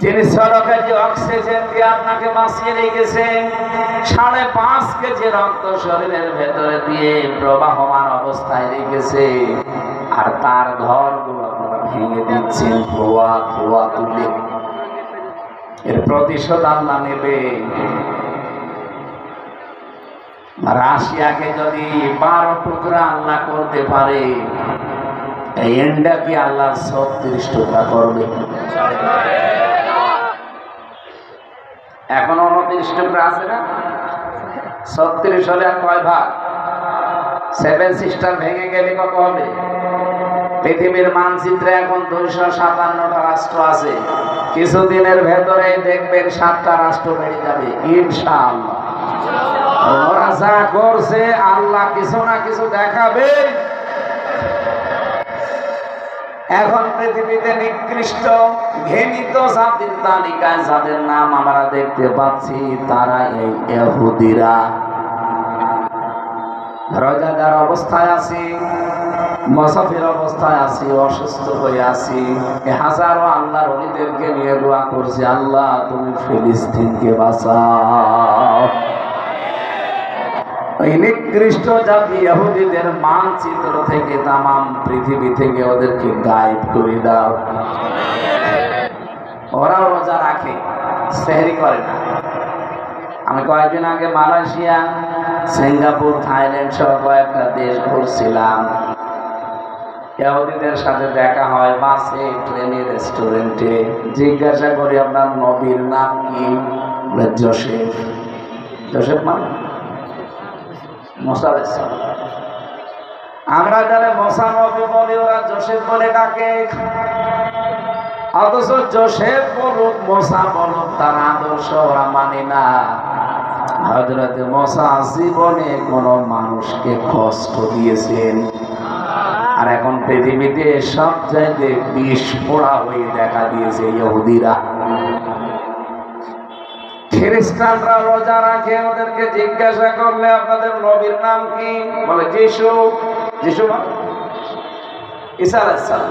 যিনি KG oxygen দিয়ে আপনাকে বাঁচিয়ে রেখেছেন সাড়ে পাঁচ কেজি রক্ত শরীরের ভেতরে দিয়ে প্রবাহমান অবস্থায় রেখেছে আর তার ঘরগুলো ভেঙে দিচ্ছেন, ধোয়া ধোয়া তুলে। এর প্রতিশোধ আল্লাহ নেবে। রাশিয়াকে যদি বারো টুকরা আল্লাহ করতে পারে, এই ইন্ডিয়া কি আল্লাহ ছত্রিশ টুকরা করবে। এখন উনত্রিশ টুকরা আছে না? ছত্রিশ হলে আর কয় ভাগ? সেভেন সিস্টার ভেঙে গেলে কত হবে? পৃথিবীর মানচিত্রে এখন দুইশো সাতান্নটা রাষ্ট্র আছে। কিছুদিনের ভেতরে দেখবেন সাতটা রাষ্ট্র বেড়ে যাবে যা করছে, আল্লাহ কিছু না কিছু দেখাবে। এখন পৃথিবীতে নিকৃষ্ট ঘেনিত জাতির তালিকায় যাদের নাম আমরা দেখতে পাচ্ছি, তারা এই এহুদিরা রোজাদার অবস্থায় আছি, মসাফির অবস্থায় আছি, অসুস্থ হয়ে আছি। হাজারো আল্লাহর অলিদেরকে নিয়ে দোয়া করছি, আল্লাহ তুমি ফিলিস্তিনকে বাঁচাও। নিকৃষ্ট জাতি ইহুদিদের মানচিত্র থেকে তামাম পৃথিবী থেকে ওদেরকে গায়েব করে দাও। ওরাও রোজা রাখে, সেহরি করে না। আমি কয়েকদিন আগে মালয়েশিয়া, সিঙ্গাপুর, থাইল্যান্ড সহ কয়েকটা দেশ ঘুরছিলাম। ইহুদিদের সাথে দেখা হয় বাসে, ট্রেনে, রেস্টুরেন্টে। জিজ্ঞাসা করি, আপনার নবীর নাম কি? জোসেফ। জোসেফ মানে। আমরা যারা মশা নবী বলি, ওরা জোসেফ বলে ডাকে অথচ জোসেফ বলুক, মশা বলুক, তার আদর্শ ওরা মানে না। হজরতে মশা জীবনে কোনো মানুষকে কষ্ট দিয়েছেন। আর এখন পৃথিবীতে সব জায়গায় বিষ পোড়া হয়ে দেখা দিয়েছে ইহুদিরা। খ্রিস্টানরা রোজা রাখে, ওদেরকে জিজ্ঞাসা করলে আপনাদের নবীর নাম কি? বলে, যিশু। যিশু? ঈসা আলাইহিসসালাম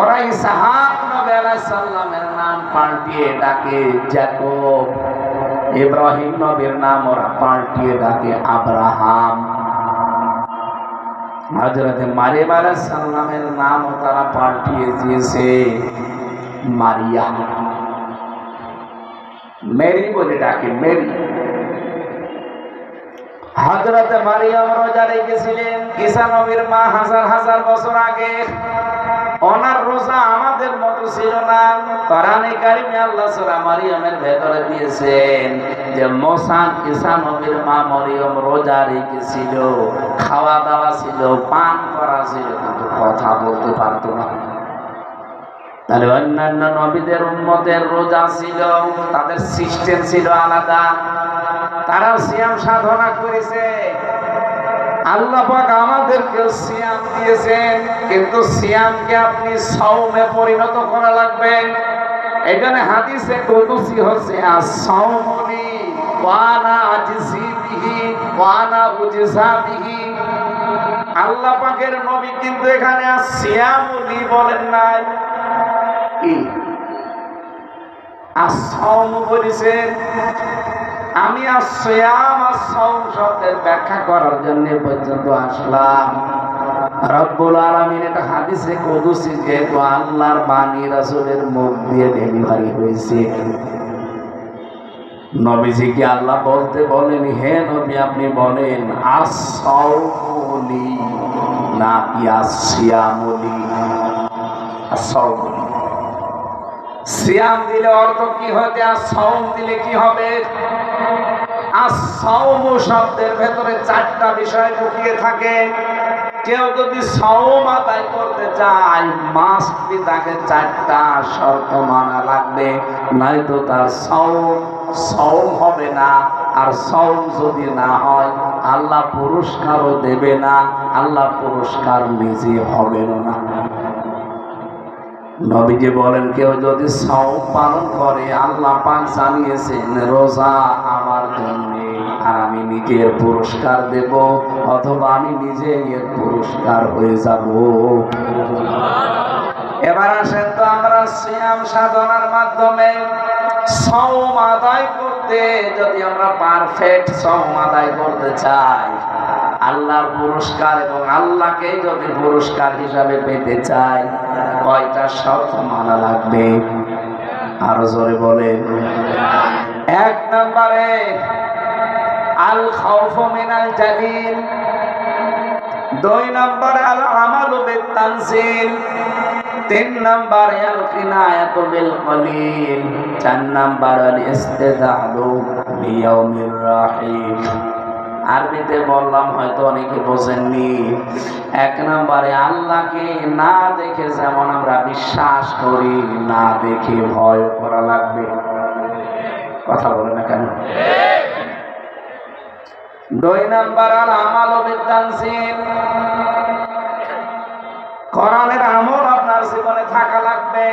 ওরা ইসাহাক নবী আলাইহিসসালামের নাম পাল্টিয়ে ডাকে জাকব ইব্রাহিম নবীর নাম ওরা পাল্টিয়ে ডাকে, আব্রাহাম। হজরতে মারিয়াম আলাইহিসসালামের নামও তারা পাল্টিয়ে দিয়েছে। মারিয়া মেরি বলে ডাকে, মেরি। হজরতে মারিয়াম রোজা রেখেছিলেন। ঈসা নবীর মা হাজার হাজার বছর আগে। ওনার রোজা আমাদের মতো ছিল না। কোরআনে কারিমে আল্লাহ সূরা মারিয়ামের ভেতরে দিয়েছেন যে, মোসান ঈসা নবীর মা মরিয়ম রোজা রেখেছিল, খাওয়া দাওয়া ছিল, পান করা ছিল, কিন্তু কথা বলতে পারতো না। তাহলে অন্যান্য নবীদের উম্মতের রোজা ছিল, তাদের সিস্টেম ছিল আলাদা। তারাও সিয়াম সাধনা করেছে। আল্লাহ আমাদেরকে সিয়াম দিয়েছেন কিন্তু সিয়ামকে আপনি সৌমে পরিণত করা লাগবে। এখানে হাদিসে কুদুসি হচ্ছে আসাউমুনি ওয়ানা আজিসি বিহি ওয়ানা উজসা বিহি আল্লাহ পাকের নবী কিন্তু এখানে আর সিয়ামুনি বলেন নাই। কি আমি আসয়াম আসম শব্দের ব্যাখ্যা করার জন্য পর্যন্ত আসলাম। রব্বুল আলামিন এটা হাদিসে কুদুসি যেহেতু আল্লাহর বাণী রাসূলের মুখ দিয়ে ডেলিভারি হয়েছে। নবীজিকে আল্লাহ বলতে বলেন, হে নবী, আপনি বলেন আসাউলি না ইয়াসিয়ামুলি আসাউলি সিয়াম দিলে অর্থ কি হতে আর সৌম দিলে কি হবে? আর সৌম শব্দের ভেতরে চারটা বিষয় লুকিয়ে থাকে। কেউ যদি সৌম আদায় করতে চায় মাসটি তাকে চারটা শর্ত মানা লাগবে। নয়তো তার সৌম সৌম হবে না। আর সৌম যদি না হয়, আল্লাহ পুরস্কারও দেবে না। আল্লাহ পুরস্কার নিজে হবেন না। নবীজি বলেন, কেউ যদি সাও পালন করে, আল্লাহ পাক জানিয়েছেন, রোজা আমার জন্য, আর আমি নিজের পুরস্কার দেব, অথবা আমি নিজে এর পুরস্কার হয়ে যাব। এবার আসেন তো আমরা সিয়াম সাধনার মাধ্যমে। সওম আদায় করতে, যদি আমরা পারফেক্ট সওম আদায় করতে চাই আল্লাহর পুরস্কার এবং আল্লাহকে যদি পুরস্কার হিসাবে পেতে চাই কয়টা শর্ত মানা লাগবে? আরও জোরে বলেন। এক নম্বরে আল খাউফ মিনাল জালিল। দুই নম্বরে আল আমালু বিতানজিল তিন নম্বর আল কিনায়াতু বিল কলিল চার নম্বর আল ইস্তিদালু বিয়াউমির রাহিম। আরবিতে বললাম, হয়তো অনেকে বোঝেননি। এক নম্বরে, আল্লাহকে না দেখে যেমন আমরা বিশ্বাস করি, না দেখে ভয় করা লাগবে। কথা বলে না কেন? দুই নম্বর আর আমাল বিদ্যানশীল কোরআনের আমল আপনার জীবনে থাকা লাগবে।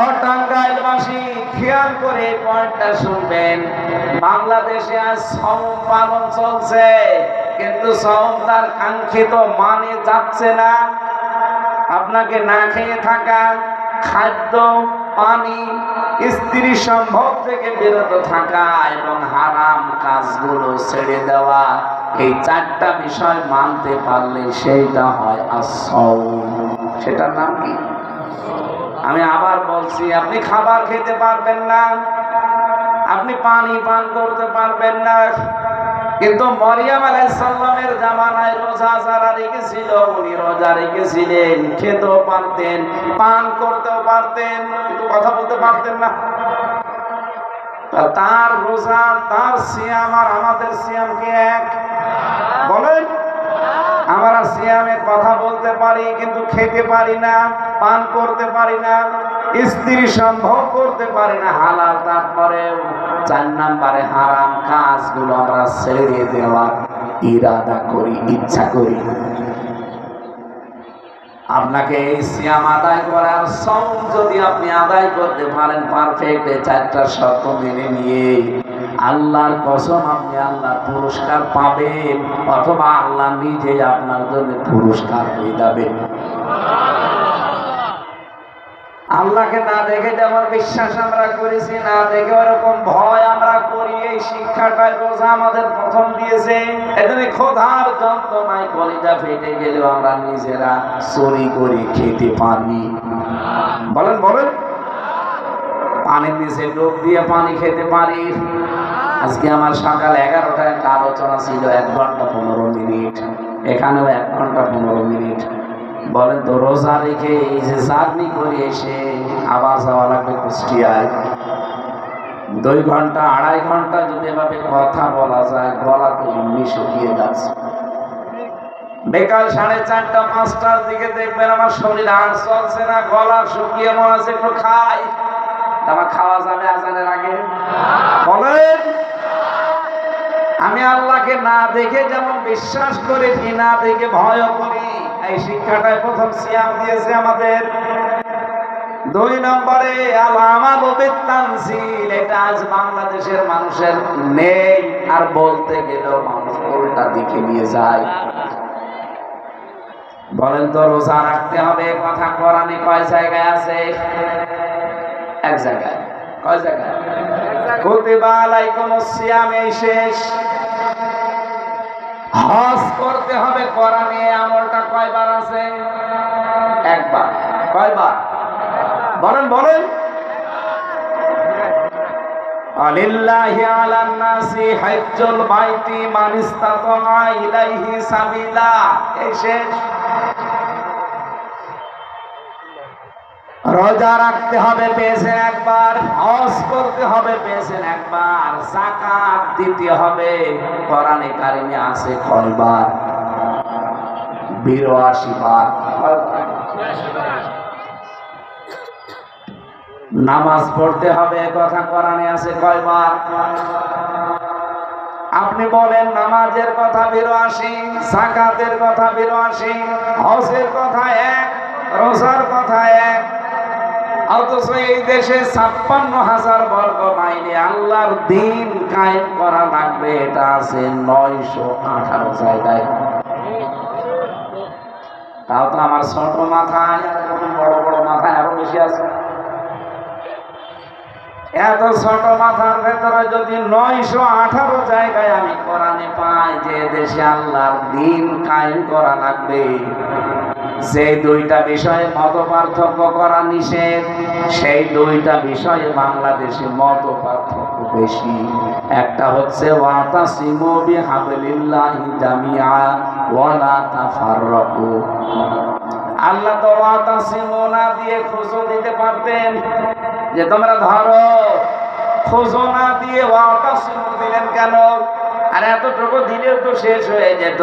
ও টাঙ্গাইলবাসী খেয়াল করে পয়েন্টটা শুনবেন। বাংলাদেশে আজ সম পালন চলছে, কিন্তু সম তার কাঙ্ক্ষিত মানে যাচ্ছে না। আপনাকে না খেয়ে থাকা খাদ্য, পানি, স্ত্রী সম্ভব থেকে বিরত থাকা এবং হারাম কাজগুলো ছেড়ে দেওয়া, এই চারটা বিষয় মানতে পারলে সেইটা হয় আসল সেটার নাম কি? আমি আবার বলছি, আপনি খাবার খেতে পারবেন না। আপনি পানি পান করতে পারবেন না। কিন্তু মরিয়াম আলাইসাল্লামের জামানায় রোজা যারা রেখেছিল, উনি রোজা রেখেছিলেন, খেতেও পারতেন, পান করতেও পারতেন, কিন্তু কথা বলতে পারতেন না। তার রোজা, তার সিয়াম আর আমাদের সিয়াম কি এক? বলেন। আমরা সিয়ামে কথা বলতে পারি, কিন্তু খেতে পারি না, পান করতে পারি না, স্ত্রী সম্ভব করতে পারি না, হালাল তারপরেও চার নাম্বারে হারাম কাজগুলো আমরা ছেড়ে দেওয়ার ইরাদা করি, ইচ্ছা করি। আপনাকে এই সিয়াম আদায় করার সব যদি আপনি আদায় করতে পারেন পারফেক্ট চারটা শর্ত মেনে নিয়ে আল্লাহর কসম আপনি আল্লাহর পুরস্কার পাবেন, অথবা আল্লাহ নিজে আপনার জন্য পুরস্কার হয়ে যাবে আল্লাহকে না দেখে যেমন বিশ্বাস আমরা করেছি, না দেখে ওরকম ভয় আমরা করি, এই শিক্ষাটাই বোঝা আমাদের প্রথম দিয়েছে। এখানে ক্ষোধার যন্ত্রণায় কলিজা ফেটে গেলেও আমরা নিজেরা চুরি করে, খেতে পারি। বলেন বলেন। পানির নিচে লোক দিয়ে পানি খেতে পারি। আজকে আমার সকাল এগারোটায় একটা আলোচনা ছিল, এক ঘণ্টা পনেরো মিনিট। এখানেও এক ঘণ্টা পনেরো মিনিট। বলেন তো, রোজা রেখে এই যে জার্নি করে এসে আবার যাওয়া লাগবে কুষ্টিয়ায়? দুই ঘণ্টা, আড়াই ঘণ্টা যদি এভাবে কথা বলা যায়, গলা তো এমনি শুকিয়ে যাচ্ছে। বিকাল সাড়ে চারটা, পাঁচটার দিকে দেখবেন আমার শরীর আর চলছে না, গলা শুকিয়ে মনে হচ্ছে একটু খাই। আমার খাওয়া যাবে আজানের আগে। বলেন, আমি আল্লাহকে না দেখে যেমন বিশ্বাস করে কি না দেখে ভয় করি। এই শিক্ষাটাই প্রথম সিয়াম দিয়েছে আমাদের। দুই নম্বরে আলামাল এটা আজ বাংলাদেশের মানুষের নেই আর বলতে গেলেও মানুষ উল্টা দিকে নিয়ে যায়। বলেন তো, রোজা রাখতে হবে, কথা কোরআনে কয় জায়গায় আছে? এক জায়গায়। কয় জায়গায়? কুতিবা আলাইকুমুস সিয়াম এই শেষ। হজ করতে হবে কোরআনে, আমলটা কয়বার আছে? একবার। কয়বার? বলেন বলেন। আলিল্লাহি আলান নাসি, হাজ্জুল বাইতি মান ইলাইহি সাবিলা। এই শেষ। রোজা রাখতে হবে পেয়েছেন একবার, হজ করতে হবে পেয়েছেন একবার, জাকাত দিতে হবে। কোরআনে কারিমে আছে কয়বার? বিরাশি বার। নামাজ পড়তে হবে কথা কোরআনে আছে কয়বার? আপনি বলেন নামাজের কথা বিরাশি, জাকাতের কথা বিরাশি, হজের কথা এক, রোজার কথা অথচ এই দেশে ছাপ্পান্ন হাজার বর্গ মাইলে আল্লাহর দিন কায়েম করা লাগবে, এটা আছে নয়শো আঠারো জায়গায়। তাও তো আমার ছোট মাথায় বড় বড় মাথায় আরও বেশি আছে। এত ছোট মাথার ভেতরে যদি নয়শো আঠারো জায়গায় আমি কোরআনে পাই যে দেশে আল্লাহর দিন কায়েম করা লাগবে যে দুইটা বিষয়ে মত পার্থক্য করা নিষেধ, সেই দুইটা বিষয়ে বাংলাদেশে মত পার্থক্য বেশি। একটা হচ্ছে আল্লাহ তো ওয়াতাসিমু না দিয়ে খুশো দিতে পারতেন। যে তোমরা ধরো খুশো না দিয়ে ওয়াতাসিমু দিলেন কেন? আর এতটুকু দিলেও তো শেষ হয়ে যেত।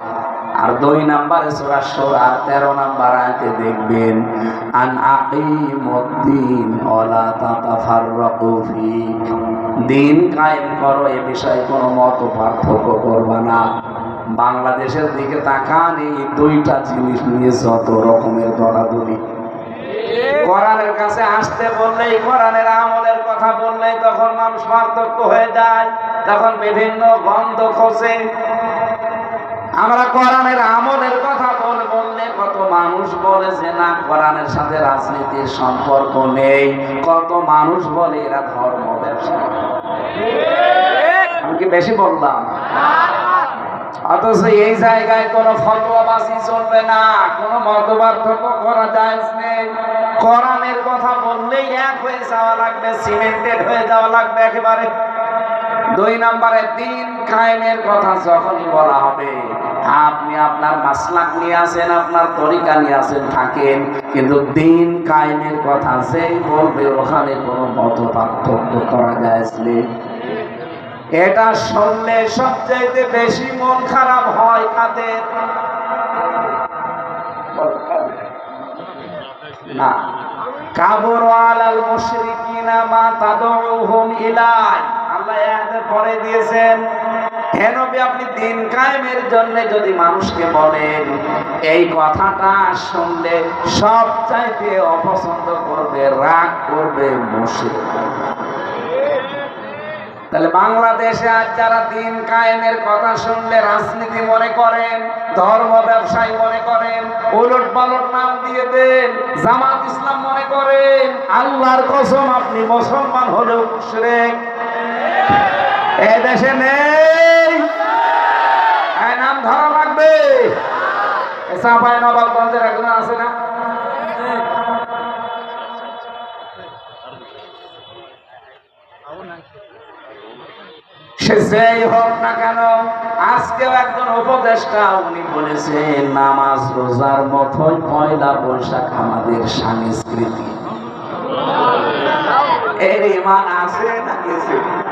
আর দুই নাম্বার সূরা সূরা 13 নাম্বার আয়াতে দেখবেন, আন আকিমুদ্দিন ওয়ালা তাতাফাররাকু ফি দিন কায়েম করো, এ বিষয়ে কোনো মত পার্থক্য করবে না। বাংলাদেশের দিকে তাকান এই দুইটা জিনিস নিয়ে যত রকমের দরাদরি কোরআনের কাছে আসতে বললেই, কোরআনের আমলের কথা বললেই তখন মানুষ পার্থক্য হয়ে যায়, তখন বিভিন্ন গন্ধ খসে। আমরা কোরআনের আমলের কথা বলে বললে কত মানুষ বলে যে না, কোরআনের সাথে রাজনীতির সম্পর্ক নেই। কত মানুষ বলে এরা ধর্ম ব্যবসা আমি কি বেশি বললাম? অথচ এই জায়গায় কোনো ফতোয়াবাজি চলবে না, কোনো মতপার্থক্য করা যায় নেই। কোরআনের কথা বললেই এক হয়ে যাওয়া লাগবে, সিমেন্টেড হয়ে যাওয়া লাগবে একেবারে। দুই নম্বরে, দিন কায়েমের কথা যখনই বলা হবে আপনি আপনার মাসলাক নিয়ে আসেন, আপনার তরিকা নিয়ে আসেন, থাকেন। কিন্তু দিন কায়েমের কথা, যেই বলবে ওখানে কোনো মত পার্থক্য করা যায়। এটা শুনলে সবচাইতে বেশি মন খারাপ হয় কাদের? না। কাবর আলাল মুশরিকিনা মা তাদউহুম ইলাই আল্লাহ পরে দিয়েছেন, হে নবী, আপনি দিন কায়েমের জন্য যদি মানুষকে বলেন, এই কথাটা শুনলে সব চাইতে অপছন্দ করবে, রাগ করবে মুশরিক। তাহলে বাংলাদেশে আজ যারা দিন কায়েমের কথা শুনলে রাজনীতি মনে করেন, ধর্ম ব্যবসায়ী মনে করেন উলট পালট নাম দিয়ে দেন, জামাত ইসলাম মনে করেন, আল্লাহর কসম আপনি মুসলমান হলেও মুশরিক। দেশে নেই। নাম ধরা লাগবে। আছে না? যেই হোক না কেন, আজকেও একজন উপদেষ্টা উনি বলেছেন, নামাজ রোজার মতোই পয়লা বৈশাখ আমাদের সংস্কৃতি এর ইমান আছে না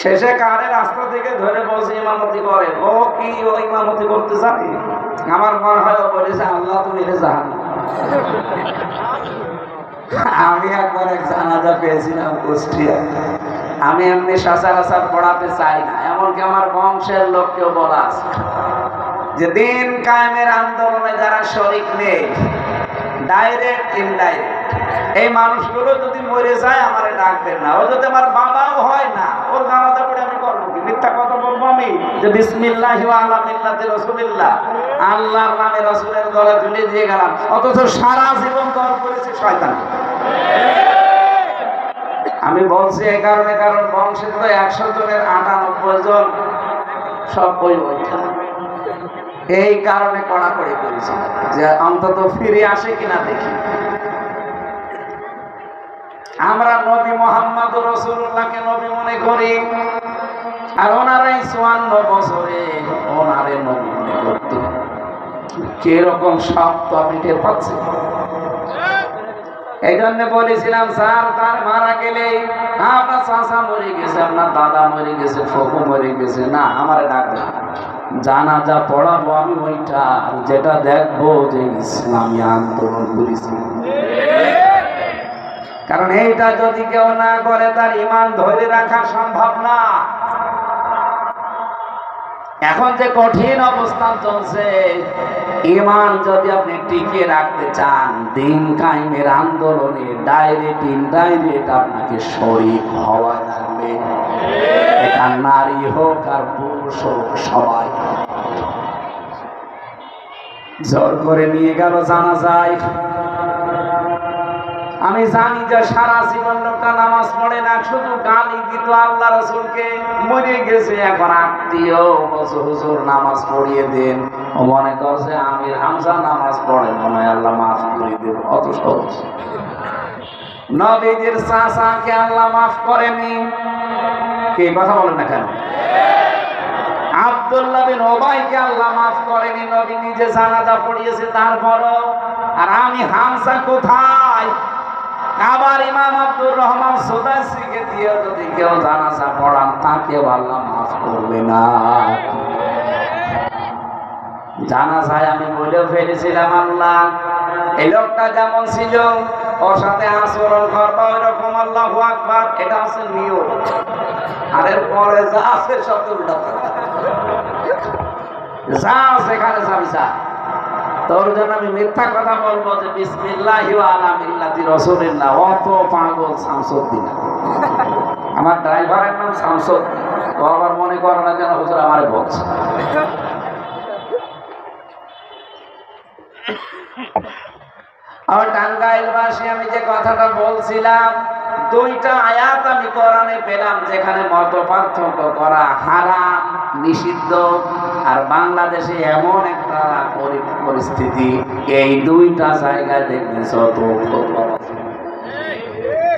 শেষে কারে রাস্তা থেকে ধরে বসে ইমামতি করে ও কি, ও ইমামতি করতে জানি? আমার মনে হয় বলেছে, আল্লাহ তুমি রে জাহান আমি একবার এক জানাজা পেয়েছিলাম কুষ্টিয়া। আমি এমনি সচরাচর পড়াতে চাই না, এমনকি আমার বংশের লোককেও বলা আছে। যে দিন কায়েমের আন্দোলনে যারা শরিক নেই ডাইরেক্ট ইনডাইরেক্ট এই মানুষগুলো যদি মরে যায়, আমারে ডাকবেন না। ও যদি আমার বাবাও হয় না, ওর আমি করব কি? মিথ্যা কথা বলব আমি? যে বিসমিল্লাহ আল্লাহ রসুলিল্লাহ। আল্লাহর নামে রসুলের দিয়ে গেলাম। অথচ সারা জীবন দর করেছে শয়তান। আমি বলছি এই কারণে, কারণ বংশে তো একশো জনের আটানব্বই জন সব বই বইটা এই কারণে কড়াকড়ি করেছি যে অন্তত ফিরে আসে কিনা দেখি। আমরা নবী মোহাম্মদ রসুল্লাহকে নবী মনে করি, আর ওনারাই চুয়ান্ন বছরে ওনারে নবী মনে করত। কীরকম সব তো আপনি টের পাচ্ছেন এই জন্য বলেছিলাম, স্যার, তার মারা গেলে আপনার চাষা মরে গেছে, আপনার দাদা মরে গেছে ফকু মরে গেছে, না, আমার ডাকবে জানা যা পড়াবো আমি ওইটা যেটা দেখব যে ইসলামী আন্দোলন করেছি। কারণ এইটা যদি কেউ না করে, তার ইমান ধরে রাখা সম্ভব না। এখন যে কঠিন অবস্থান চলছে, ইমান যদি আপনি টিকিয়ে রাখতে চান, দিন কায়েমের আন্দোলনে ডাইরেক্ট ইনডাইরেক্ট আপনাকে শরীর হওয়া লাগবে। এটা নারী হোক আর পুরুষ হোক, সবাই। জোর করে নিয়ে গেল জানা যায় আমি জানি যে সারা জীবন লোকটা নামাজ পড়ে না, শুধু গালি দিত আল্লাহ রসুলকে। মরে গেছে এখন আত্মীয় হুজুর, নামাজ পড়িয়ে দেন। ও মনে করছে, আমির হামজা, নামাজ পড়ে মনে আল্লাহ মাফ করে দেব। অত সহজ। নবীদের চাচাকে আল্লাহ মাফ করেনি কে, কথা বলেন না কেন? আব্দুল্লাহ বিন ওবাইকে আল্লাহ মাফ করেনি, নবী নিজে জানাজা পড়িয়েছে তারপরও। আর আমি হামসা কোথায়? আবার ইমাম আব্দুর রহমান সুদাসিকে দিয়ে যদি কেউ জানাজা পড়ান তাকে আল্লাহ মাফ করবে না। জানাজায় আমি বলে ফেলেছিলাম, আল্লাহ, এই লোকটা যেমন ছিল, ওর সাথে আচরণ করবা ওই রকম আল্লাহ আকবার, এটা আছে নিয়ম। আর এরপরে যা আছে সব উল্টা। সেখানে যাবি, যা। তোর জন্য আমি মিথ্যা কথা বলব যে বিসমিল্লাহ অত পাগল শামসুদ্দিন। আমার ড্রাইভারের নাম শামসুদ্দিন। ও আবার মনে করে না যেন হুজুর আমারে বলছে আর টাঙ্গাইলবাসী, আমি যে কথাটা বলছিলাম, দুইটা আয়াত আমি কোরআনে পেলাম যেখানে মত পার্থক্য করা হারাম, নিষিদ্ধ। আর বাংলাদেশে এমন একটা পরিস্থিতি, এই দুইটা জায়গায় দেখবেন যত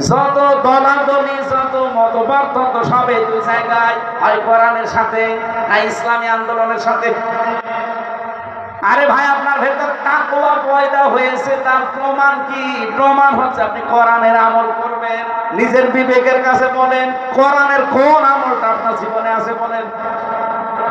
যত দলাদলি, যত মত পার্থক্য সব এই দুই জায়গায় কোরআনের সাথে ইসলামী আন্দোলনের সাথে। আরে ভাই, আপনার ভেতর তাকওয়া পয়দা হয়েছে, তার প্রমাণ কি? প্রমাণ হচ্ছে আপনি কোরআনের আমল করবেন, নিজের বিবেকের কাছে বলেন, কোরআনের কোন আমলটা আপনার জীবনে আছে বলেন।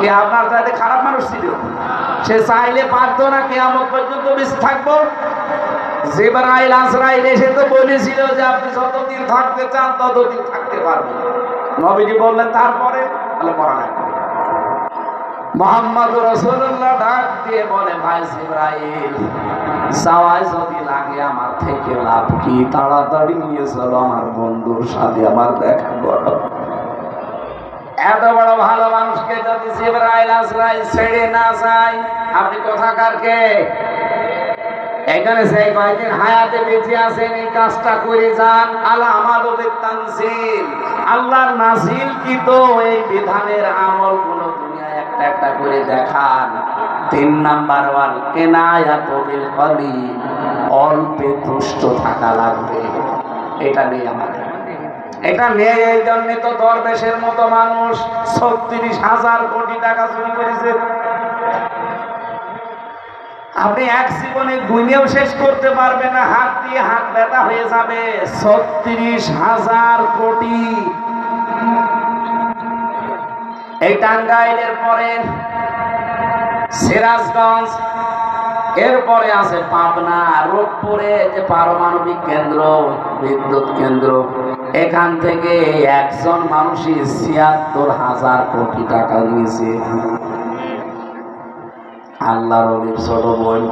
কি আপনার চাইতে খারাপ মানুষ ছিল। সে চাইলে পারতো না পর্যন্ত থাকব। জিবরাইল, আজরাইল এসে তো বলেছিল যে আপনি যতদিন থাকতে চান, ততদিন থাকতে পারবেন। নবীজি বললেন, তারপরে? তাহলে মরা নাই। মোহাম্মদ রসুল্লাহ ডাক দিয়ে বলে, ভাই যদি লাগে আমার থেকে লাভ কি? তাড়াতাড়ি নিয়ে চলো, আমার বন্ধুর সাথে আমার দেখা করো। এত বড় ভালো মানুষকে যদি জিব্রাইল আজরাইল ছেড়ে না যায়, আপনি কোথাকার কে? এখানে সেই কয়েকদিন হায়াতে বেঁচে আছেন, এই কাজটা করে যান। আল্লাহ আমাদের তানসিল আল্লাহর নাসিল কি তো? এই বিধানের আমলগুলো দুনিয়ায় একটা একটা করে দেখান। তিন নাম্বার ওয়ান কেনায়াত বিল কলি। অল্পে তুষ্ট থাকা লাগবে। এটা নেই আমাদের। এটা নেই, এই জন্যে তো দরবেশের মতো মানুষ। ছত্রিশ হাজার কোটি টাকা চুরি করেছে। আপনি এক জীবনে গুনেও শেষ করতে পারবেন না, হাত দিয়ে হাত ব্যথা হয়ে যাবে। ছত্রিশ হাজার কোটি। এই টাঙ্গাইলের পরে সিরাজগঞ্জ, এরপরে আছে পাবনা রূপপুরে যে পারমাণবিক কেন্দ্র, বিদ্যুৎ কেন্দ্র। এখান থেকে একজন মানুষই ছিয়াত্তর হাজার কোটি টাকা নিয়েছে আল্লাহর অলির ছোট বোন।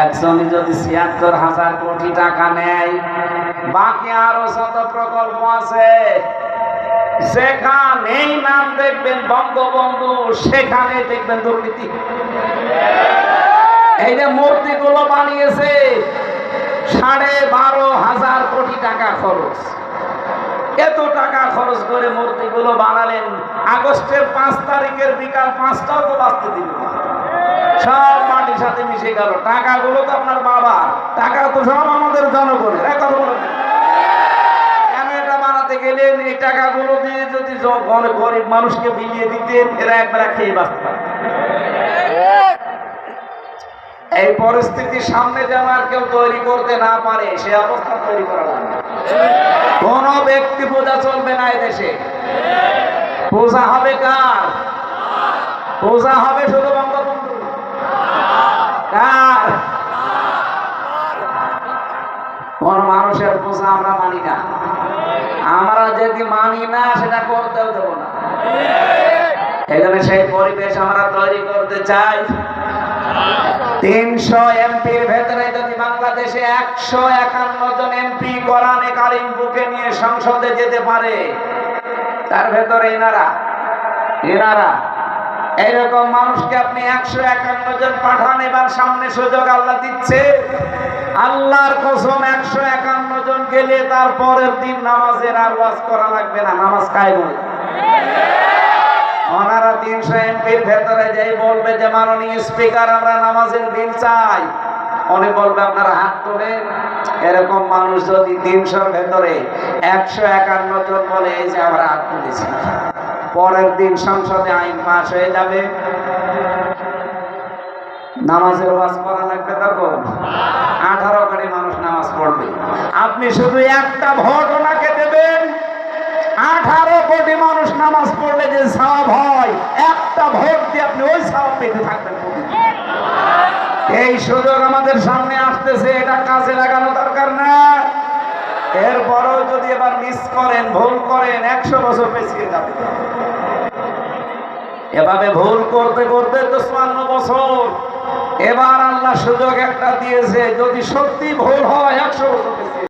একজনই যদি ছিয়াত্তর হাজার কোটি টাকা নেয়, বাকি আরও শত প্রকল্প আছে, যেখানেই নাম দেখবেন বঙ্গবন্ধু সেখানে দেখবেন দুর্নীতি। এই যে মূর্তিগুলো বানিয়েছে সাড়ে বারো হাজার কোটি টাকা খরচ। এত টাকা খরচ করে মূর্তিগুলো বানালেন। আগস্টের পাঁচ তারিখের বিকাল পাঁচটাও তো বাঁচতে দিল সব মাটির সাথে মিশে গেল। টাকাগুলো তো আপনার বাবা টাকা তো সব আমাদের জনগণের। কেন বানাতে গেলেন? এই টাকাগুলো দিয়ে যদি গরিব গরিব মানুষকে বিলিয়ে দিতেন, এরা একবার খেয়ে বাঁচত এই পরিস্থিতির সামনে যেন আর কেউ তৈরি করতে না পারে, সে অবস্থা তৈরি করা লাগবে কোন ব্যক্তি পূজা চলবে না দেশে পূজা হবে কার? পূজা হবে শুধু বঙ্গবন্ধু। কার? কোন মানুষের পূজা আমরা মানি না। আমরা যদি মানি না, সেটা করতেও দেবো না। এখানে সেই পরিবেশ আমরা তৈরি করতে চাই। তিনশো এমপির ভেতরে যদি বাংলাদেশে একশো একান্ন জন এমপি কোরআনে কারিম বুকে নিয়ে সংসদে যেতে পারে, তার ভেতরে এনারা এনারা এইরকম মানুষকে আপনি একশো একান্ন জন পাঠান, এবার সামনে সুযোগ আল্লাহ দিচ্ছে আল্লাহর কসম, একশো একান্ন জন গেলে তারপরের দিন নামাজের আর ওয়াজ করা লাগবে না, নামাজ যাবে। তিনশো এমপির ভেতরে যেই বলবে যে মাননীয় স্পিকার, আমরা নামাজের বিল চাই। উনি বলবে, আপনারা হাত তোলেন। এরকম মানুষ যদি তিনশোর ভেতরে একশো একান্ন জন বলে, এই যে আমরা হাত তুলেছি। পরের দিন সংসদে আইন পাশ হয়ে যাবে। নামাজের ওয়াজ করা লাগবে তখন আঠারো কোটি মানুষ নামাজ পড়বে। আপনি শুধু একটা ভোট ওনাকে দেবেন। আঠারো কোটি মানুষ নামাজ পড়লে যে সওয়াব হয়, একটা ভোট দিয়ে আপনি ওই সওয়াব পেতে থাকবেন এই সুযোগ আমাদের সামনে আসতেছে, এটা কাজে লাগানো দরকার না। এরপরেও যদি এবার মিস করেন, ভুল করেন, একশো বছর পেছিয়ে যাবে। এভাবে ভুল করতে করতে তো চুয়ান্ন বছর। এবার আল্লাহ সুযোগ একটা দিয়েছে, যদি সত্যি ভুল হয়, একশো বছর পেছিয়ে